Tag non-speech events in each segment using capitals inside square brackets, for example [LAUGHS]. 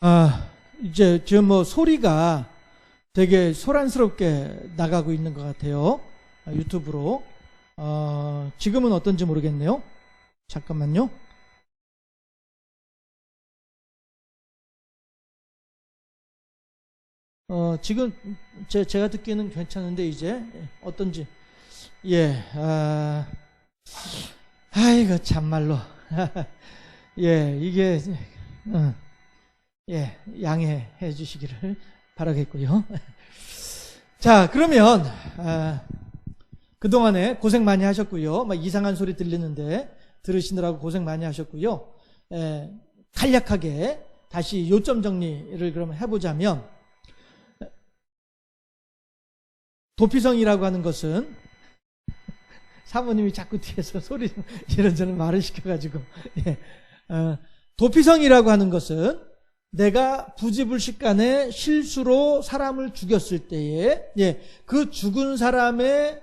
아, 이제 지금 뭐 소리가 되게 소란스럽게 나가고 있는 것 같아요. 아, 유튜브로. 어, 지금은 어떤지 모르겠네요. 잠깐만요. 어, 지금 제, 제가 듣기에는 괜찮은데 이제 어떤지. 예, 아, 아이고 참말로. [LAUGHS] 예, 이게 어, 예, 양해해 주시기를 바라겠고요. [LAUGHS] 자, 그러면 아, 그동안에 고생 많이 하셨고요. 막 이상한 소리 들리는데 들으시느라고 고생 많이 하셨고요. 예, 간략하게 다시 요점 정리를 그러면 해보자면 도피성이라고 하는 것은 [LAUGHS] 사모님이 자꾸 뒤에서 소리 [LAUGHS] 이런저런 말을 시켜가지고 예, 어, 도피성이라고 하는 것은 내가 부지불식간에 실수로 사람을 죽였을 때에 예, 그 죽은 사람의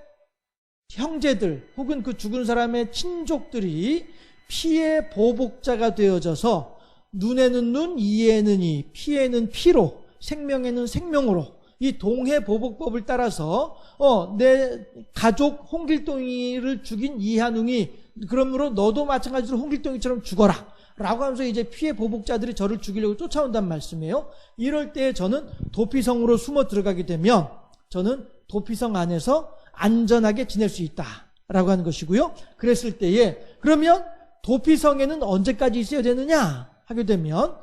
형제들 혹은 그 죽은 사람의 친족들이 피의 보복자가 되어져서 눈에는 눈, 이에는 이, 피에는 피로, 생명에는 생명으로 이 동해 보복법을 따라서 어, 내 가족 홍길동이를 죽인 이한웅이 그러므로 너도 마찬가지로 홍길동이처럼 죽어라. 라고 하면서 이제 피해 보복자들이 저를 죽이려고 쫓아온단 말씀이에요. 이럴 때 저는 도피성으로 숨어 들어가게 되면 저는 도피성 안에서 안전하게 지낼 수 있다. 라고 하는 것이고요. 그랬을 때에 그러면 도피성에는 언제까지 있어야 되느냐? 하게 되면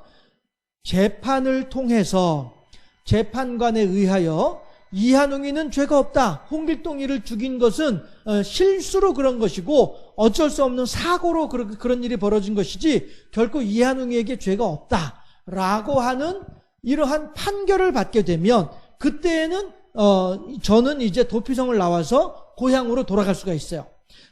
재판을 통해서 재판관에 의하여 이한웅이는 죄가 없다. 홍길동이를 죽인 것은 어, 실수로 그런 것이고 어쩔 수 없는 사고로 그런, 일이 벌어진 것이지 결코 이한웅이에게 죄가 없다. 라고 하는 이러한 판결을 받게 되면 그때에는 어, 저는 이제 도피성을 나와서 고향으로 돌아갈 수가 있어요.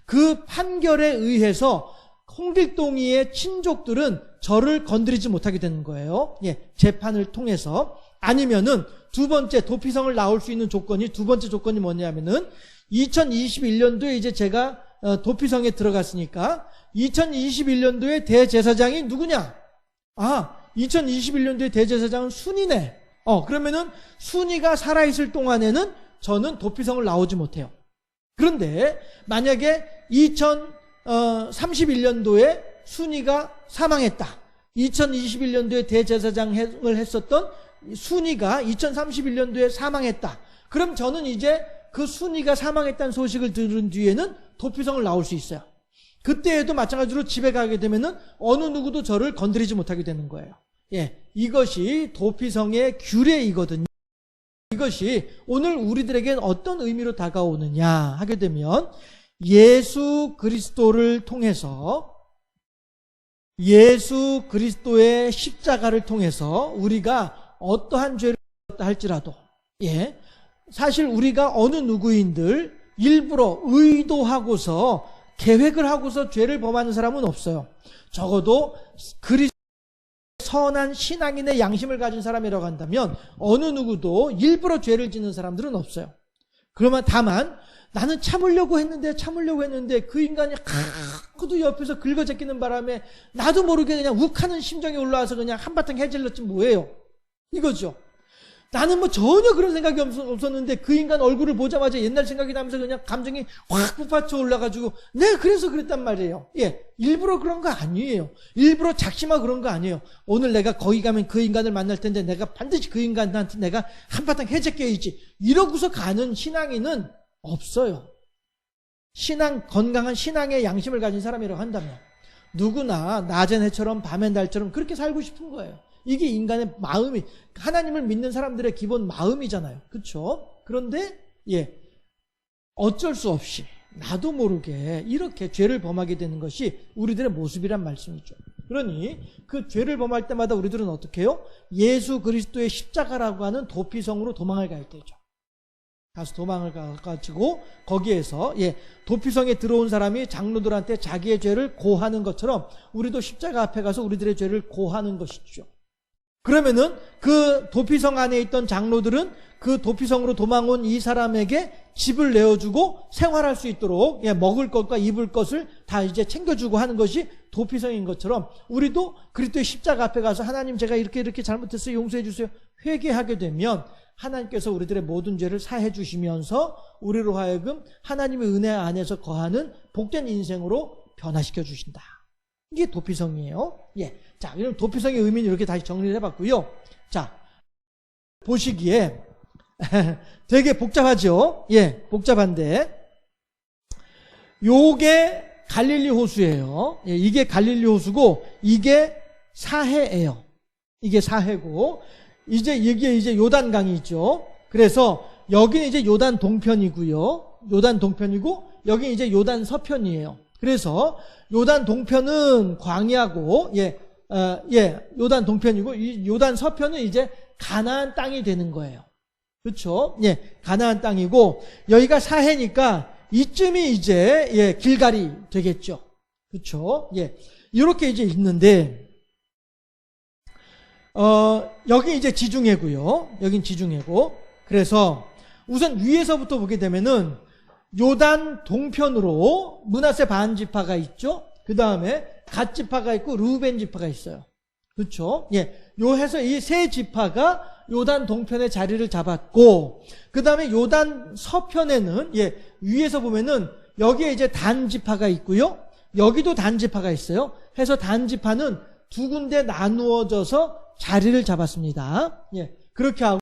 그 판결에 의해서 홍길동이의 친족들은 저를 건드리지 못하게 되는 거예요. 예, 재판을 통해서. 아니면은 두 번째 도피성을 나올 수 있는 조건이 두 번째 조건이 뭐냐면은 2021년도에 이제 제가 어, 도피성에 들어갔으니까 2021년도에 대제사장이 누구냐? 아, 2021년도에 대제사장은 순이네. 어, 그러면은 순이가 살아있을 동안에는 저는 도피성을 나오지 못해요. 그런데 만약에 2031년도에 순이가 사망했다. 2021년도에 대제사장을 했었던 순이가 2031년도에 사망했다. 그럼 저는 이제 그 순이가 사망했다는 소식을 들은 뒤에는 도피성을 나올 수 있어요. 그때에도 마찬가지로 집에 가게 되면은 어느 누구도 저를 건드리지 못하게 되는 거예요. 예, 이것이 도피성의 규례이거든요. 이것이 오늘 우리들에게 어떤 의미로 다가오느냐 하게 되면 예수 그리스도를 통해서 예수 그리스도의 십자가를 통해서 우리가 어떠한 죄를 할지라도 예 사실 우리가 어느 누구인들 일부러 의도하고서 계획을 하고서 죄를 범하는 사람은 없어요. 적어도 그리스도 선한 신앙인의 양심을 가진 사람이라고 한다면 어느 누구도 일부러 죄를 짓는 사람들은 없어요. 그러면 다만 나는 참으려고 했는데 참으려고 했는데 그 인간이 가도 옆에서 긁어제끼는 바람에 나도 모르게 그냥 욱하는 심정이 올라와서 그냥 한바탕 해질렀지 뭐예요. 이거죠. 나는 뭐 전혀 그런 생각이 없었는데 그 인간 얼굴을 보자마자 옛날 생각이 나면서 그냥 감정이 확 북받쳐 올라가지고 내가 그래서 그랬단 말이에요. 예. 일부러 그런 거 아니에요. 일부러 작심하고 그런 거 아니에요. 오늘 내가 거기 가면 그 인간을 만날 텐데 내가 반드시 그 인간한테 내가 한바탕 해제껴야지. 이러고서 가는 신앙인은 없어요. 신앙, 건강한 신앙의 양심을 가진 사람이라고 한다면 누구나 낮은 해처럼 밤의 달처럼 그렇게 살고 싶은 거예요. 이게 인간의 마음이 하나님을 믿는 사람들의 기본 마음이잖아요. 그렇죠? 그런데 예. 어쩔 수 없이 나도 모르게 이렇게 죄를 범하게 되는 것이 우리들의 모습이란 말씀이죠. 그러니 그 죄를 범할 때마다 우리들은 어떻게 해요? 예수 그리스도의 십자가라고 하는 도피성으로 도망을 가야 되죠. 가서 도망을 가가지고 거기에서 예 도피성에 들어온 사람이 장로들한테 자기의 죄를 고하는 것처럼 우리도 십자가 앞에 가서 우리들의 죄를 고하는 것이죠. 그러면은 그 도피성 안에 있던 장로들은 그 도피성으로 도망온 이 사람에게 집을 내어주고 생활할 수 있도록 예, 먹을 것과 입을 것을 다 이제 챙겨주고 하는 것이 도피성인 것처럼 우리도 그리스도의 십자가 앞에 가서 하나님 제가 이렇게 이렇게 잘못했어요 용서해 주세요 회개하게 되면 하나님께서 우리들의 모든 죄를 사해 주시면서 우리로 하여금 하나님의 은혜 안에서 거하는 복된 인생으로 변화시켜 주신다. 이게 도피성이에요. 예. 자, 그럼 도피성의 의미는 이렇게 다시 정리를 해봤고요. 자, 보시기에 [LAUGHS] 되게 복잡하죠? 예, 복잡한데. 요게 갈릴리 호수예요. 예, 이게 갈릴리 호수고, 이게 사해예요. 이게 사해고, 이제 이게 이제 요단강이 있죠. 그래서 여기는 이제 요단 동편이고요. 요단 동편이고, 여기 이제 요단 서편이에요. 그래서 요단 동편은 광야고, 예, 어, 예, 요단 동편이고, 이 요단 서편은 이제 가나안 땅이 되는 거예요. 그렇죠? 예, 가나안 땅이고 여기가 사해니까 이쯤이 이제 예, 길갈이 되겠죠. 그렇죠? 예. 이렇게 이제 있는데 어, 여기 이제 지중해고요. 여긴 지중해고. 그래서 우선 위에서부터 보게 되면은 요단 동편으로 문하세 반 지파가 있죠. 그 다음에 갓 지파가 있고 루벤 지파가 있어요. 그렇죠? 예. 요 해서 이 세 지파가 요단 동편에 자리를 잡았고 그다음에 요단 서편에는 예, 위에서 보면은 여기에 이제 단 지파가 있고요. 여기도 단 지파가 있어요. 해서 단 지파는 두 군데 나누어져서 자리를 잡았습니다. 예. 그렇게 하고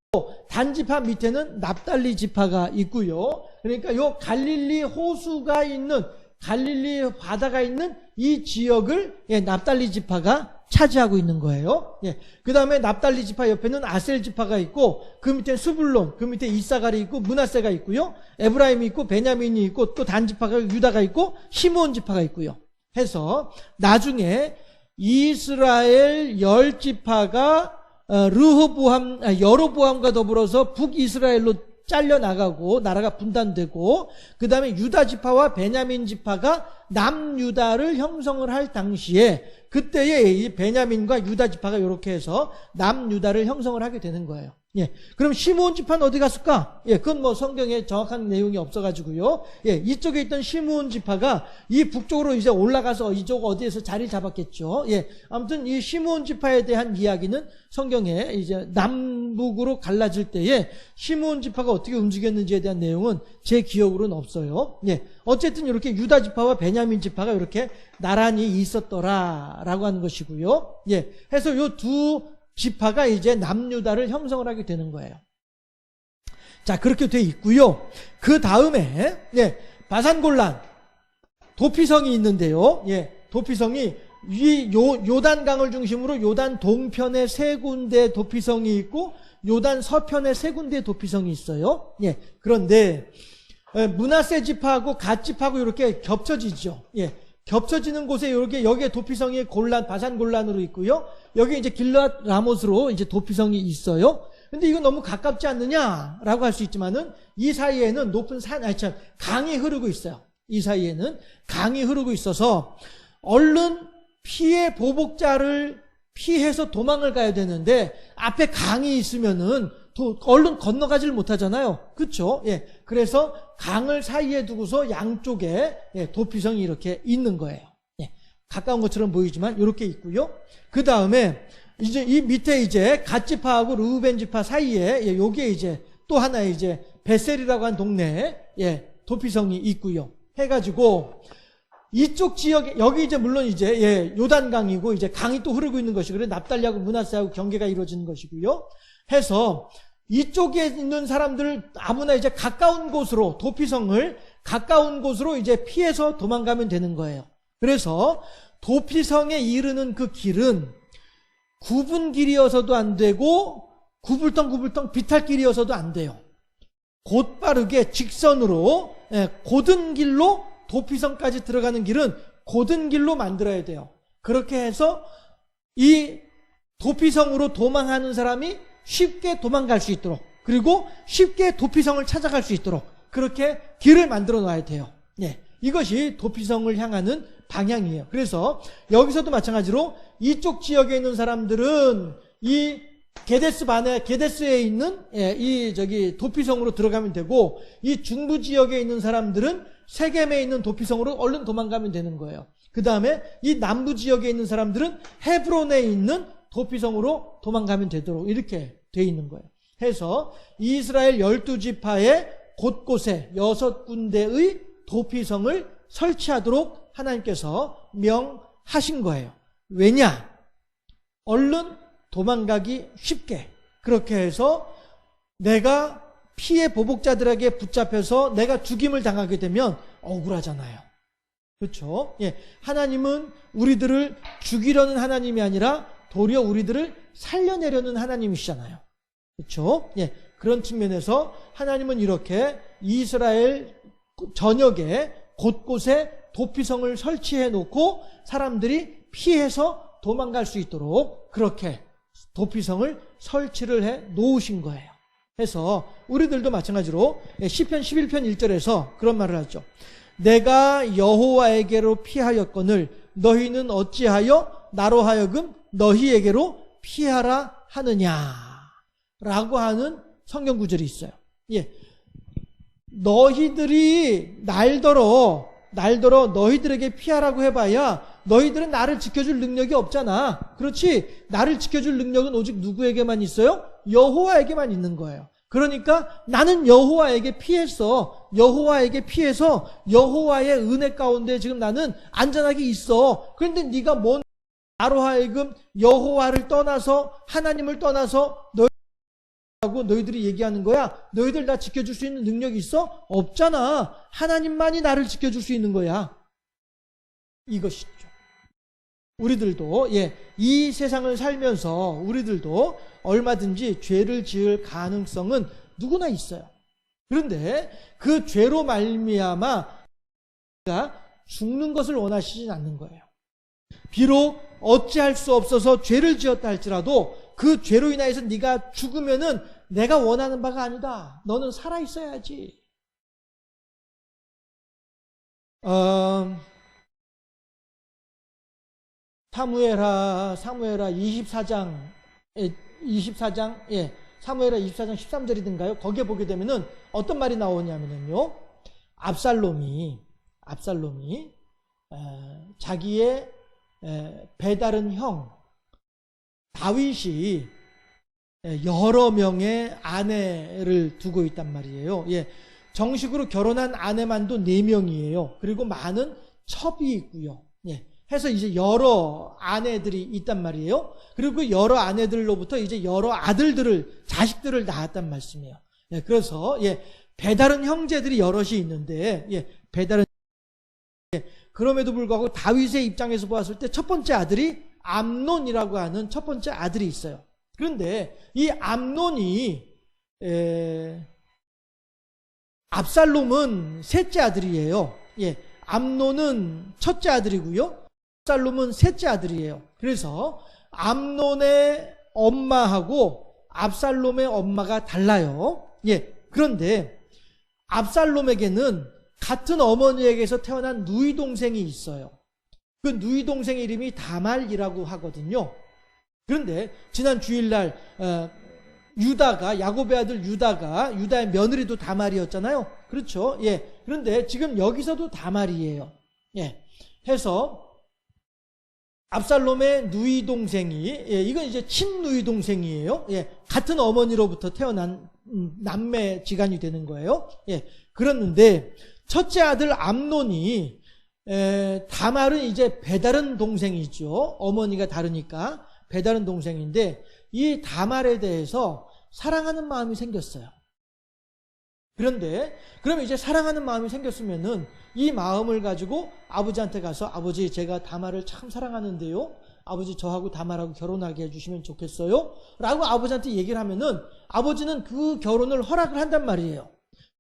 단 지파 밑에는 납달리 지파가 있고요. 그러니까 요 갈릴리 호수가 있는 갈릴리 바다가 있는 이 지역을 예, 납달리 지파가 차지하고 있는 거예요. 예. 그 다음에 납달리 지파 옆에는 아셀 지파가 있고 그 밑에 수불론, 그 밑에 이사갈이 있고 문하세가 있고요. 에브라임이 있고 베냐민이 있고 또 단 지파가 유다가 있고 시므온 지파가 있고요. 해서 나중에 이스라엘 열 지파가 어, 르호보함, 아, 여로보함과 더불어서 북이스라엘로 잘려 나가고 나라가 분단되고 그 다음에 유다 지파와 베냐민 지파가 남유다를 형성을 할 당시에 그때에 이 베냐민과 유다 지파가 이렇게 해서 남유다를 형성을 하게 되는 거예요. 예. 그럼 시므온 지파는 어디 갔을까? 예, 그건 뭐 성경에 정확한 내용이 없어가지고요. 예, 이쪽에 있던 시므온 지파가 이 북쪽으로 이제 올라가서 이쪽 어디에서 자리를 잡았겠죠. 예, 아무튼 이 시므온 지파에 대한 이야기는 성경에 이제 남북으로 갈라질 때에 시므온 지파가 어떻게 움직였는지에 대한 내용은 제 기억으로는 없어요. 예, 어쨌든 이렇게 유다 지파와 베냐민 지파가 이렇게 나란히 있었더라라고 하는 것이고요. 예, 해서 요 두 지파가 이제 남유다를 형성을 하게 되는 거예요. 자, 그렇게 돼 있고요. 그 다음에 예, 바산골란 도피성이 있는데요. 예, 도피성이 이 요, 요단강을 중심으로 요단 동편에 세 군데 도피성이 있고 요단 서편에 세 군데 도피성이 있어요. 예, 그런데 예, 문하세 지파하고 갓 지파하고 이렇게 겹쳐지죠. 예, 겹쳐지는 곳에 여기 여기에 도피성이 골란 바산 골란으로 있고요. 여기 이제 길랏 라못으로 이제 도피성이 있어요. 근데 이거 너무 가깝지 않느냐라고 할 수 있지만은 이 사이에는 높은 산, 아니 참 강이 흐르고 있어요. 이 사이에는 강이 흐르고 있어서 얼른 피해 보복자를 피해서 도망을 가야 되는데 앞에 강이 있으면은 도, 얼른 건너가지를 못하잖아요. 그렇죠? 예. 그래서 강을 사이에 두고서 양쪽에 예, 도피성이 이렇게 있는 거예요. 예. 가까운 것처럼 보이지만 이렇게 있고요. 그 다음에 이제 이 밑에 이제 갓지파하고 루벤 지파 사이에 예, 요게 이제 또 하나 이제 베셀이라고 한 동네에 예, 도피성이 있고요. 해가지고 이쪽 지역에 여기 이제 물론 이제 예, 요단강이고 이제 강이 또 흐르고 있는 것이 그래 납달리하고 문하세하고 경계가 이루어지는 것이고요. 해서 이쪽에 있는 사람들 아무나 이제 가까운 곳으로 도피성을 가까운 곳으로 이제 피해서 도망가면 되는 거예요. 그래서 도피성에 이르는 그 길은 굽은 길이어서도 안 되고 구불텅구불텅 비탈 길이어서도 안 돼요. 곧빠르게 직선으로 예, 고든 길로 도피성까지 들어가는 길은 고든 길로 만들어야 돼요. 그렇게 해서 이 도피성으로 도망하는 사람이 쉽게 도망갈 수 있도록 그리고 쉽게 도피성을 찾아갈 수 있도록 그렇게 길을 만들어 놔야 돼요. 예. 이것이 도피성을 향하는 방향이에요. 그래서 여기서도 마찬가지로 이쪽 지역에 있는 사람들은 이 게데스 반에 게데스에 있는 예, 이 저기 도피성으로 들어가면 되고 이 중부 지역에 있는 사람들은 세겜에 있는 도피성으로 얼른 도망가면 되는 거예요. 그 다음에 이 남부 지역에 있는 사람들은 헤브론에 있는 도피성으로 도망가면 되도록 이렇게 돼 있는 거예요. 해서 이스라엘 열두 지파의 곳곳에 여섯 군데의 도피성을 설치하도록 하나님께서 명하신 거예요. 왜냐? 얼른 도망가기 쉽게. 그렇게 해서 내가 피해 보복자들에게 붙잡혀서 내가 죽임을 당하게 되면 억울하잖아요. 그렇죠? 예. 하나님은 우리들을 죽이려는 하나님이 아니라 도리어 우리들을 살려내려는 하나님이시잖아요. 그렇죠? 예. 그런 측면에서 하나님은 이렇게 이스라엘 전역에 곳곳에 도피성을 설치해 놓고 사람들이 피해서 도망갈 수 있도록 그렇게 도피성을 설치를 해 놓으신 거예요. 해서 우리들도 마찬가지로 시편 11편 1절에서 그런 말을 하죠. 내가 여호와에게로 피하였거늘 너희는 어찌하여 나로 하여금 너희에게로 피하라 하느냐 라고 하는 성경 구절이 있어요. 예. 너희들이 날더러 날더러 너희들에게 피하라고 해봐야 너희들은 나를 지켜줄 능력이 없잖아. 그렇지? 나를 지켜줄 능력은 오직 누구에게만 있어요? 여호와에게만 있는 거예요. 그러니까 나는 여호와에게 피했어. 여호와에게 피해서 여호와의 은혜 가운데 지금 나는 안전하게 있어. 그런데 네가 뭔 나로 하여금 여호와를 떠나서 하나님을 떠나서 너희 하고 너희들이 얘기하는 거야. 너희들 나 지켜줄 수 있는 능력이 있어? 없잖아. 하나님만이 나를 지켜줄 수 있는 거야. 이것이죠. 우리들도 예, 이 세상을 살면서 우리들도 얼마든지 죄를 지을 가능성은 누구나 있어요. 그런데 그 죄로 말미암아 죽는 것을 원하시진 않는 거예요. 비록 어찌할 수 없어서 죄를 지었다 할지라도 그 죄로 인하여서 네가 죽으면은 내가 원하는 바가 아니다. 너는 살아 있어야지. 어, 사무엘하 사무엘하 24장 24장 예 사무엘하 24장 13절이든가요. 거기에 보게 되면은 어떤 말이 나오냐면요. 압살롬이 압살롬이 에, 자기의 에, 배다른 형 다윗이 여러 명의 아내를 두고 있단 말이에요. 예. 정식으로 결혼한 아내만도 4명이에요. 그리고 많은 첩이 있고요. 예. 해서 이제 여러 아내들이 있단 말이에요. 그리고 그 여러 아내들로부터 이제 여러 아들들을, 자식들을 낳았단 말씀이에요. 예. 그래서, 예. 배다른 형제들이 여럿이 있는데, 예. 배다른, 예. 그럼에도 불구하고 다윗의 입장에서 보았을 때 첫 번째 아들이 암논이라고 하는 첫 번째 아들이 있어요. 그런데 이 암논이 에, 압살롬은 셋째 아들이에요. 예, 암논은 첫째 아들이고요. 압살롬은 셋째 아들이에요. 그래서 암논의 엄마하고 압살롬의 엄마가 달라요. 예, 그런데 압살롬에게는 같은 어머니에게서 태어난 누이 동생이 있어요. 그 누이 동생 이름이 다말이라고 하거든요. 그런데 지난 주일날 어, 유다가 야곱의 아들 유다가 유다의 며느리도 다말이었잖아요. 그렇죠? 예. 그런데 지금 여기서도 다말이에요. 예. 해서 압살롬의 누이 동생이 예, 이건 이제 친 누이 동생이에요. 예. 같은 어머니로부터 태어난 음, 남매 지간이 되는 거예요. 예. 그랬는데 첫째 아들 암논이 에, 다말은 이제 배다른 동생이죠. 어머니가 다르니까 배다른 동생인데 이 다말에 대해서 사랑하는 마음이 생겼어요. 그런데 그러면 이제 사랑하는 마음이 생겼으면은 이 마음을 가지고 아버지한테 가서 아버지 제가 다말을 참 사랑하는데요. 아버지 저하고 다말하고 결혼하게 해주시면 좋겠어요. 라고 아버지한테 얘기를 하면은 아버지는 그 결혼을 허락을 한단 말이에요.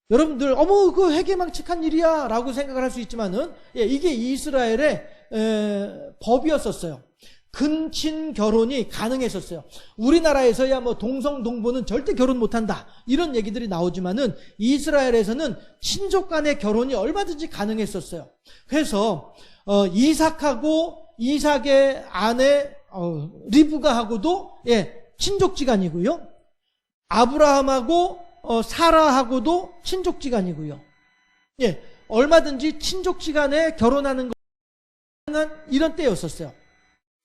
여러분들 어머 그 회개망측한 일이야 라고 생각을 할 수 있지만은 예, 이게 이스라엘의 에, 법이었었어요. 근친 결혼이 가능했었어요. 우리나라에서야 뭐 동성 동부는 절대 결혼 못한다 이런 얘기들이 나오지만은 이스라엘에서는 친족 간의 결혼이 얼마든지 가능했었어요. 그래서 어, 이삭하고 이삭의 아내 어, 리브가하고도 예, 친족지간이고요. 아브라함하고 어, 사라하고도 친족지간이고요. 예, 얼마든지 친족지간에 결혼하는 거 가능한 이런 때였었어요.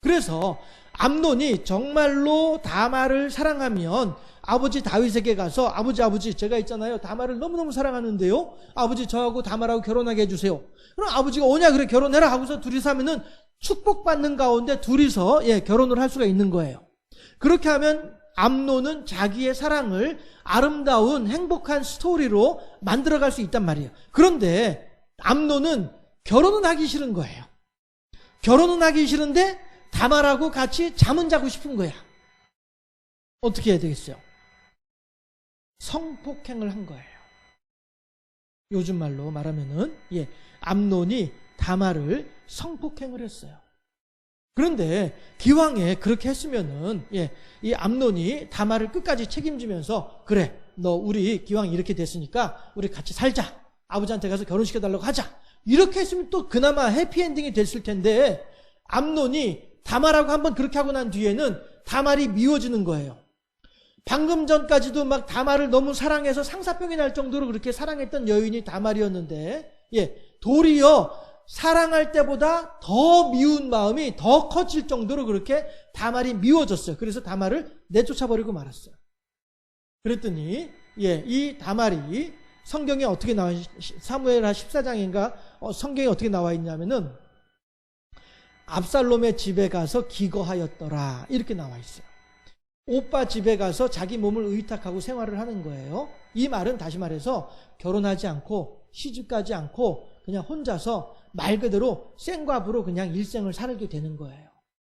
그래서 암논이 정말로 다말을 사랑하면 아버지 다윗에게 가서 아버지 아버지 제가 있잖아요. 다말을 너무너무 사랑하는데요. 아버지 저하고 다말하고 결혼하게 해주세요. 그럼 아버지가 오냐 그래 결혼해라. 하고서 둘이서 하면은 축복받는 가운데 둘이서 예 결혼을 할 수가 있는 거예요. 그렇게 하면 암논은 자기의 사랑을 아름다운 행복한 스토리로 만들어갈 수 있단 말이에요 그런데 암논은 결혼은 하기 싫은 거예요 결혼은 하기 싫은데 다말하고 같이 잠은 자고 싶은 거야. 어떻게 해야 되겠어요? 성폭행을 한 거예요. 요즘 말로 말하면은 예, 암론이 다말을 성폭행을 했어요. 그런데 기왕에 그렇게 했으면은 예, 이 암론이 다말을 끝까지 책임지면서 그래 너 우리 기왕 이렇게 됐으니까 우리 같이 살자 아버지한테 가서 결혼시켜 달라고 하자 이렇게 했으면 또 그나마 해피엔딩이 됐을 텐데 암론이 다말하고 한번 그렇게 하고 난 뒤에는 다말이 미워지는 거예요. 방금 전까지도 막 다말을 너무 사랑해서 상사병이 날 정도로 그렇게 사랑했던 여인이 다말이었는데, 예, 도리어 사랑할 때보다 더 미운 마음이 더 커질 정도로 그렇게 다말이 미워졌어요. 그래서 다말을 내쫓아버리고 말았어요. 그랬더니, 예, 이 다말이 성경에 어떻게 나와, 사무엘하 14장인가, 어, 성경에 어떻게 나와 있냐면은, 압살롬의 집에 가서 기거하였더라. 이렇게 나와 있어요. 오빠 집에 가서 자기 몸을 의탁하고 생활을 하는 거예요. 이 말은 다시 말해서 결혼하지 않고 시집가지 않고 그냥 혼자서 말 그대로 생과 부로 그냥 일생을 살게 되는 거예요.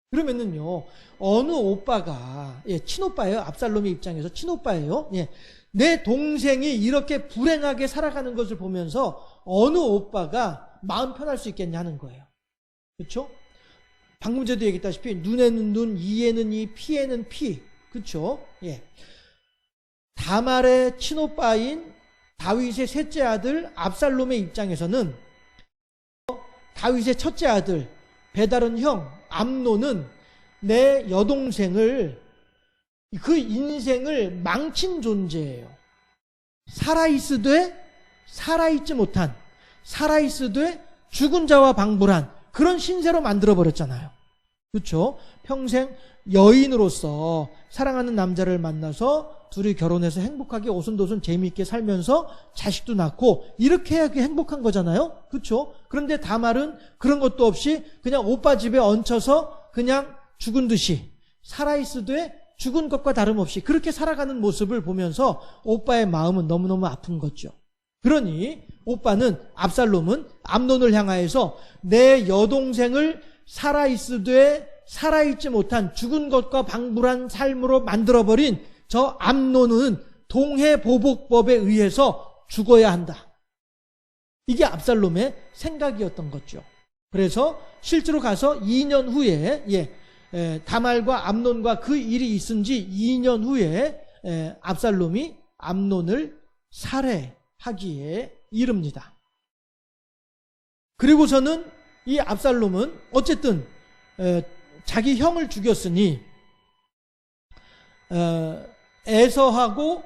그러면은요, 어느 오빠가, 예, 친오빠예요. 압살롬의 입장에서 친오빠예요. 예, 내 동생이 이렇게 불행하게 살아가는 것을 보면서 어느 오빠가 마음 편할 수 있겠냐는 거예요. 그렇죠? 방금 전에도 얘기했다시피 눈에는 눈, 이에는 이, 피에는 피. 그렇죠? 예. 다말의 친오빠인 다윗의 셋째 아들 압살롬의 입장에서는 다윗의 첫째 아들 배다른 형 암노는 내 여동생을 그 인생을 망친 존재예요. 살아있으되 살아있지 못한 살아있으되 죽은 자와 방불한 그런 신세로 만들어 버렸잖아요. 그렇죠? 평생 여인으로서 사랑하는 남자를 만나서 둘이 결혼해서 행복하게 오순도순 재미있게 살면서 자식도 낳고 이렇게 해야 행복한 거잖아요. 그렇죠? 그런데 다말은 그런 것도 없이 그냥 오빠 집에 얹혀서 그냥 죽은 듯이 살아있으되 죽은 것과 다름없이 그렇게 살아가는 모습을 보면서 오빠의 마음은 너무너무 아픈 거죠. 그러니 오빠는 압살롬은 암론을 향하여서 내 여동생을 살아있으되 살아있지 못한 죽은 것과 방불한 삶으로 만들어버린 저 암론은 동해보복법에 의해서 죽어야 한다. 이게 압살롬의 생각이었던 거죠. 그래서 실제로 가서 2년 후에 예, 에, 다말과 암론과 그 일이 있은 지 2년 후에 에, 압살롬이 암론을 살해하기에 이릅니다. 그리고서는 이 압살롬은 어쨌든 에, 자기 형을 죽였으니 어, 에서하고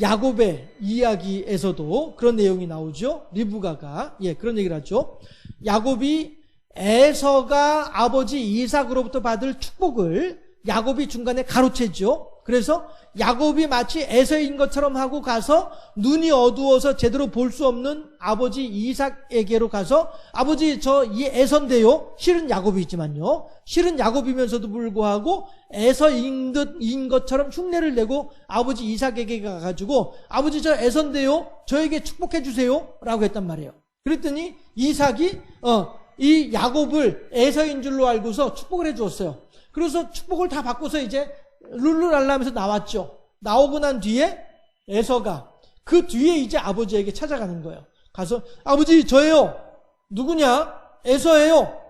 야곱의 이야기에서도 그런 내용이 나오죠. 리브가가 예 그런 얘기를 하죠. 야곱이 에서가 아버지 이삭으로부터 받을 축복을 야곱이 중간에 가로채죠. 그래서 야곱이 마치 에서인 것처럼 하고 가서 눈이 어두워서 제대로 볼 수 없는 아버지 이삭에게로 가서 아버지 저 이 에서인데요. 실은 야곱이지만요. 실은 야곱이면서도 불구하고 에서인 듯인 것처럼 흉내를 내고 아버지 이삭에게 가가지고 아버지 저 에서인데요. 저에게 축복해 주세요라고 했단 말이에요. 그랬더니 이삭이 어, 이 야곱을 에서인 줄로 알고서 축복을 해 주었어요. 그래서 축복을 다 받고서 이제 룰루랄라 하면서 나왔죠. 나오고 난 뒤에 에서가 그 뒤에 이제 아버지에게 찾아가는 거예요. 가서 아버지 저예요. 누구냐? 에서예요.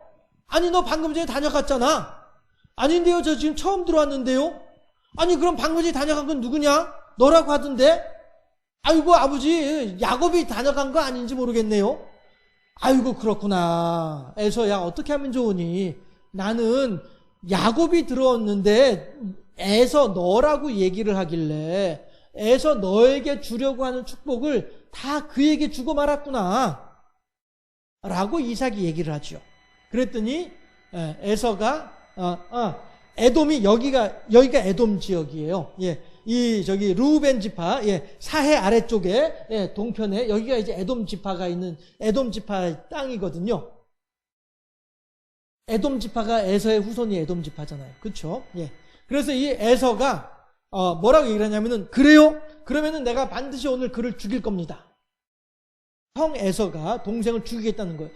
아니 너 방금 전에 다녀갔잖아. 아닌데요. 저 지금 처음 들어왔는데요. 아니 그럼 방금 전에 다녀간 건 누구냐? 너라고 하던데. 아이고 아버지 야곱이 다녀간 거 아닌지 모르겠네요. 아이고 그렇구나. 에서야 어떻게 하면 좋으니? 나는 야곱이 들어왔는데 에서 너라고 얘기를 하길래 에서 너에게 주려고 하는 축복을 다 그에게 주고 말았구나. 라고 이삭이 얘기를 하죠. 그랬더니 에, 에서가 어, 어, 에돔이 여기가 여기가 에돔 지역이에요. 예. 이 저기 루벤 지파 예, 사해 아래쪽에 예, 동편에 여기가 이제 에돔 지파가 있는 에돔 지파 땅이거든요. 에돔 지파가 에서의 후손이 에돔 지파잖아요. 그렇죠? 예. 그래서 이 에서가 어, 뭐라고 얘기를 하냐면은 그래요? 그러면은 내가 반드시 오늘 그를 죽일 겁니다. 형 에서가 동생을 죽이겠다는 거예요.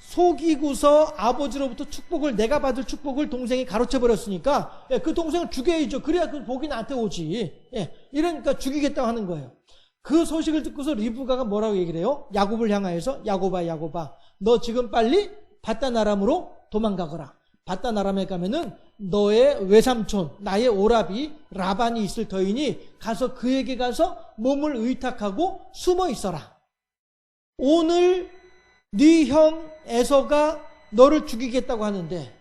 속이고서 아버지로부터 축복을 내가 받을 축복을 동생이 가로채 버렸으니까 예, 그 동생을 죽여야죠. 그래야 그 복이 나한테 오지. 예, 이러니까 죽이겠다고 하는 거예요. 그 소식을 듣고서 리브가가 뭐라고 얘기를 해요? 야곱을 향하여서 야곱아 야곱아 너 지금 빨리 바다나람으로 도망가거라. 바다나람에 가면은 너의 외삼촌 나의 오라비 라반이 있을 터이니 가서 그에게 가서 몸을 의탁하고 숨어 있어라. 오늘 네 형 에서가 너를 죽이겠다고 하는데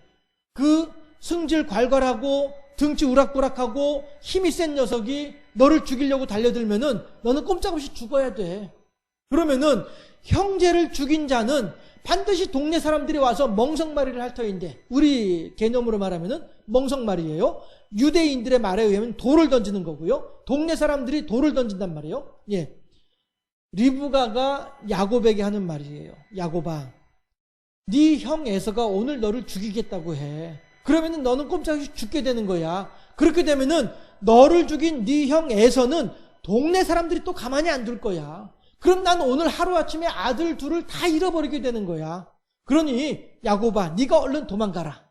그 승질 괄괄하고 등치 우락부락하고 힘이 센 녀석이 너를 죽이려고 달려들면은 너는 꼼짝없이 죽어야 돼. 그러면은 형제를 죽인 자는 반드시 동네 사람들이 와서 멍석말이를 할 터인데 우리 개념으로 말하면은 멍석말이에요. 유대인들의 말에 의하면 돌을 던지는 거고요. 동네 사람들이 돌을 던진단 말이에요. 예. 리브가가 야곱에게 하는 말이에요. 야곱아, 네 형 에서가 오늘 너를 죽이겠다고 해. 그러면은 너는 꼼짝없이 죽게 되는 거야. 그렇게 되면은 너를 죽인 네 형 에서는 동네 사람들이 또 가만히 안 둘 거야. 그럼 난 오늘 하루아침에 아들 둘을 다 잃어버리게 되는 거야. 그러니 야곱아, 네가 얼른 도망가라.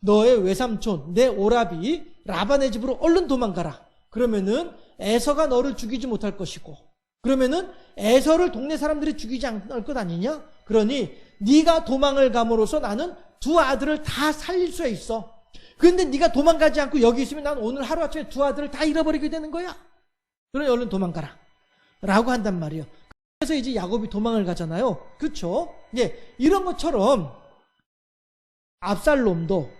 너의 외삼촌, 내 오라비 라반의 집으로 얼른 도망가라. 그러면은 에서가 너를 죽이지 못할 것이고 그러면은 에서를 동네 사람들이 죽이지 않을 것 아니냐? 그러니 네가 도망을 감으로써 나는 두 아들을 다 살릴 수 있어. 그런데 네가 도망가지 않고 여기 있으면 난 오늘 하루아침에 두 아들을 다 잃어버리게 되는 거야. 그러니 얼른 도망가라. 라고 한단 말이에요. 그래서 이제 야곱이 도망을 가잖아요. 그렇죠? 예, 이런 것처럼 압살롬도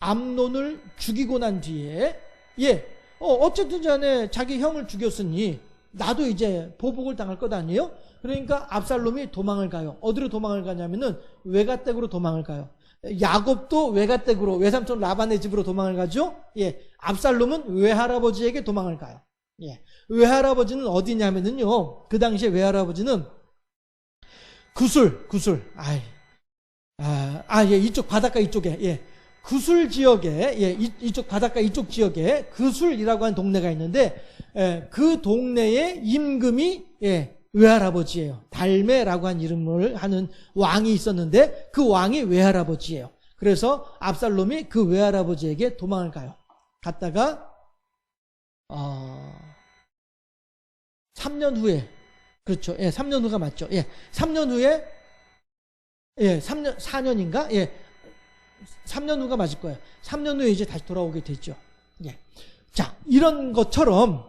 암론을 죽이고 난 뒤에 예, 어, 어쨌든 전에 자기 형을 죽였으니 나도 이제 보복을 당할 것 아니에요? 그러니까 압살롬이 도망을 가요. 어디로 도망을 가냐면은 외가댁으로 도망을 가요. 야곱도 외가댁으로 외삼촌 라반의 집으로 도망을 가죠. 예, 압살롬은 외할아버지에게 도망을 가요. 예, 외할아버지는 어디냐면은요. 그 당시에 외할아버지는 구술, 구술. 아이, 아, 아, 예, 이쪽 바닷가 이쪽에 예, 구술 지역에 예, 이, 이쪽 바닷가 이쪽 지역에 구술이라고 하는 동네가 있는데 예, 그 동네의 임금이 예, 외할아버지예요. 달메라고 한 이름을 하는 왕이 있었는데 그 왕이 외할아버지예요. 그래서 압살롬이 그 외할아버지에게 도망을 가요. 갔다가 어, 3년 후에 그렇죠. 예, 3년 후가 맞죠. 예, 3년 후에 예, 3년 4년인가? 예. 3년 후가 맞을 거예요. 3년 후에 이제 다시 돌아오게 됐죠. 예. 자, 이런 것처럼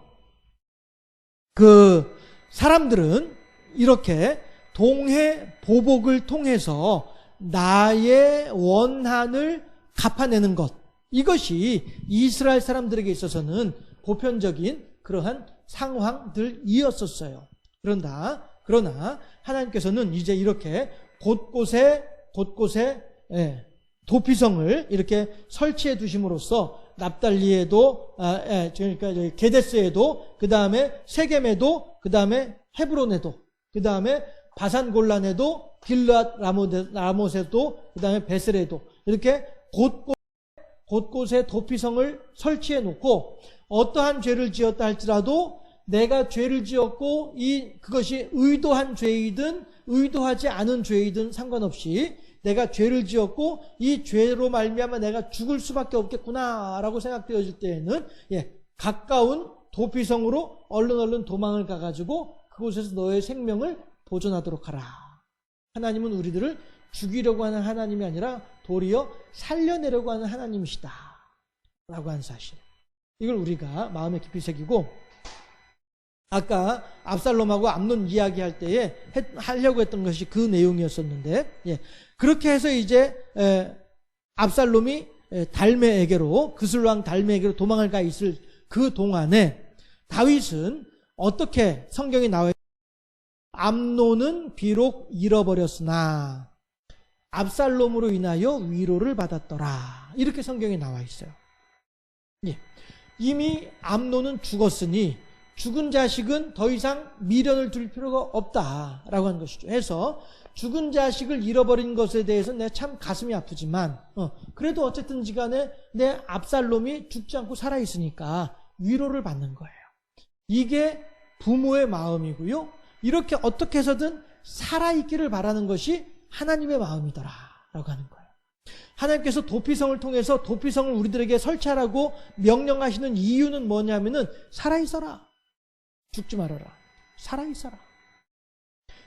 그 사람들은 이렇게 동해 보복을 통해서 나의 원한을 갚아내는 것. 이것이 이스라엘 사람들에게 있어서는 보편적인 그러한 상황들 이었었어요. 그런다. 그러나 하나님께서는 이제 이렇게 곳곳에 곳곳에 예, 도피성을 이렇게 설치해 두심으로써 납달리에도 아, 예, 그러니까 게데스에도 그 다음에 세겜에도 그 다음에 헤브론에도 그 다음에 바산 골란에도 길랏 라모세도 그 다음에 베슬에도 이렇게 곳곳 곳곳에 도피성을 설치해 놓고 어떠한 죄를 지었다 할지라도 내가 죄를 지었고 이 그것이 의도한 죄이든 의도하지 않은 죄이든 상관없이 내가 죄를 지었고 이 죄로 말미암아 내가 죽을 수밖에 없겠구나라고 생각되어질 때에는 예, 가까운 도피성으로 얼른 얼른 도망을 가가지고 그곳에서 너의 생명을 보존하도록 하라. 하나님은 우리들을 죽이려고 하는 하나님이 아니라 도리어 살려내려고 하는 하나님이시다. 라고 하는 사실. 이걸 우리가 마음에 깊이 새기고 아까 압살롬하고 암론 이야기할 때에 했, 하려고 했던 것이 그 내용이었었는데 예. 그렇게 해서 이제 에, 압살롬이 에, 달메에게로 그슬왕 달메에게로 도망을 가 있을 그 동안에 다윗은 어떻게 성경에 나와 있- 암노는 비록 잃어버렸으나 압살롬으로 인하여 위로를 받았더라. 이렇게 성경에 나와 있어요. 예. 이미 암노는 죽었으니 죽은 자식은 더 이상 미련을 둘 필요가 없다라고 하는 것이죠. 해서 죽은 자식을 잃어버린 것에 대해서 내가 참 가슴이 아프지만 어, 그래도 어쨌든 지 간에 내 압살롬이 죽지 않고 살아 있으니까 위로를 받는 거예요. 이게 부모의 마음이고요. 이렇게 어떻게 해서든 살아 있기를 바라는 것이 하나님의 마음이더라라고 하는 거예요. 하나님께서 도피성을 통해서 도피성을 우리들에게 설치하라고 명령하시는 이유는 뭐냐면은 살아 있어라. 죽지 말아라. 살아있어라.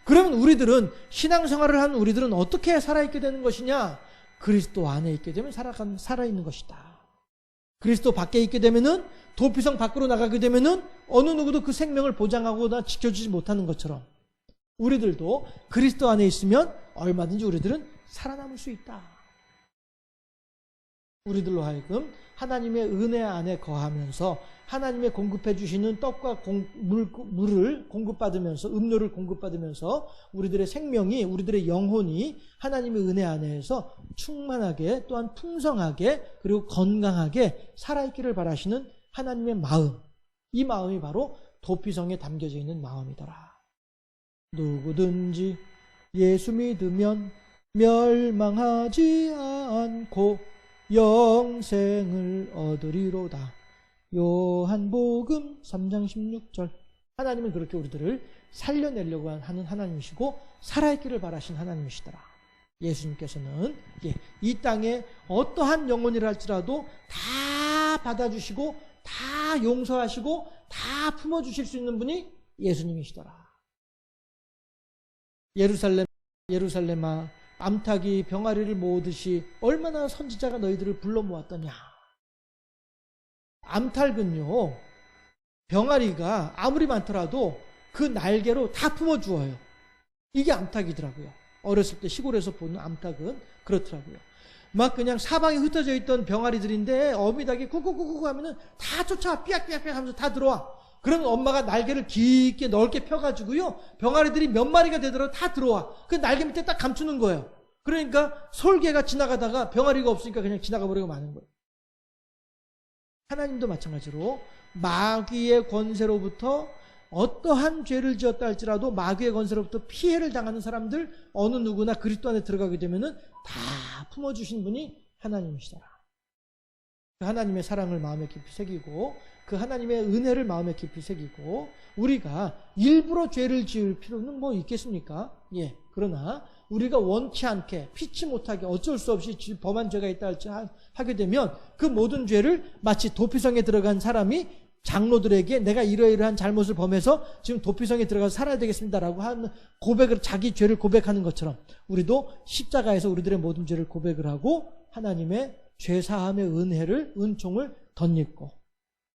그러면 우리들은 신앙생활을 하는 우리들은 어떻게 살아있게 되는 것이냐? 그리스도 안에 있게 되면 살아간 살아있는 것이다. 그리스도 밖에 있게 되면은 도피성 밖으로 나가게 되면은 어느 누구도 그 생명을 보장하거나 지켜주지 못하는 것처럼 우리들도 그리스도 안에 있으면 얼마든지 우리들은 살아남을 수 있다. 우리들로 하여금 하나님의 은혜 안에 거하면서 하나님의 공급해 주시는 떡과 공, 물, 물을 공급받으면서 음료를 공급받으면서 우리들의 생명이 우리들의 영혼이 하나님의 은혜 안에서 충만하게 또한 풍성하게 그리고 건강하게 살아있기를 바라시는 하나님의 마음 이 마음이 바로 도피성에 담겨져 있는 마음이더라. 누구든지 예수 믿으면 멸망하지 않고 영생을 얻으리로다. 요한복음 3장 16절. 하나님은 그렇게 우리들을 살려내려고 하는 하나님이시고 살아있기를 바라신 하나님이시더라. 예수님께서는 예, 이 땅에 어떠한 영혼이라 할지라도 다 받아주시고 다 용서하시고 다 품어주실 수 있는 분이 예수님이시더라. 예루살렘 예루살렘아 암탉이 병아리를 모으듯이 얼마나 선지자가 너희들을 불러 모았더냐. 암탉은요, 병아리가 아무리 많더라도 그 날개로 다 품어 주어요. 이게 암탉이더라고요. 어렸을 때 시골에서 보는 암탉은 그렇더라고요. 막 그냥 사방에 흩어져 있던 병아리들인데 어미닭이 쿡쿡쿡쿡 하면은 다 쫓아와 삐약삐약삐약 하면서 다 들어와. 그러면 엄마가 날개를 깊게 넓게 펴가지고요. 병아리들이 몇 마리가 되더라도 다 들어와. 그 날개 밑에 딱 감추는 거예요. 그러니까 솔개가 지나가다가 병아리가 없으니까 그냥 지나가 버리고 마는 거예요. 하나님도 마찬가지로 마귀의 권세로부터 어떠한 죄를 지었다 할지라도 마귀의 권세로부터 피해를 당하는 사람들 어느 누구나 그리스도 안에 들어가게 되면은 다 품어 주신 분이 하나님이시더라. 그 하나님의 사랑을 마음에 깊이 새기고 그 하나님의 은혜를 마음에 깊이 새기고 우리가 일부러 죄를 지을 필요는 뭐 있겠습니까? 예. 그러나 우리가 원치 않게 피치 못하게 어쩔 수 없이 범한 죄가 있다 할지 하게 되면 그 모든 죄를 마치 도피성에 들어간 사람이 장로들에게 내가 이러이러한 잘못을 범해서 지금 도피성에 들어가서 살아야 되겠습니다라고 하는 고백을 자기 죄를 고백하는 것처럼 우리도 십자가에서 우리들의 모든 죄를 고백을 하고 하나님의 죄 사함의 은혜를 은총을 덧입고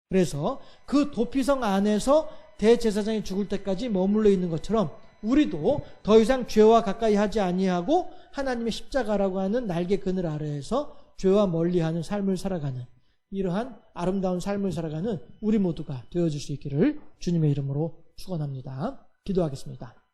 그래서 그 도피성 안에서 대제사장이 죽을 때까지 머물러 있는 것처럼 우리도 더 이상 죄와 가까이 하지 아니하고 하나님의 십자가라고 하는 날개 그늘 아래에서 죄와 멀리하는 삶을 살아가는 이러한 아름다운 삶을 살아가는 우리 모두가 되어줄 수 있기를 주님의 이름으로 축원합니다. 기도하겠습니다.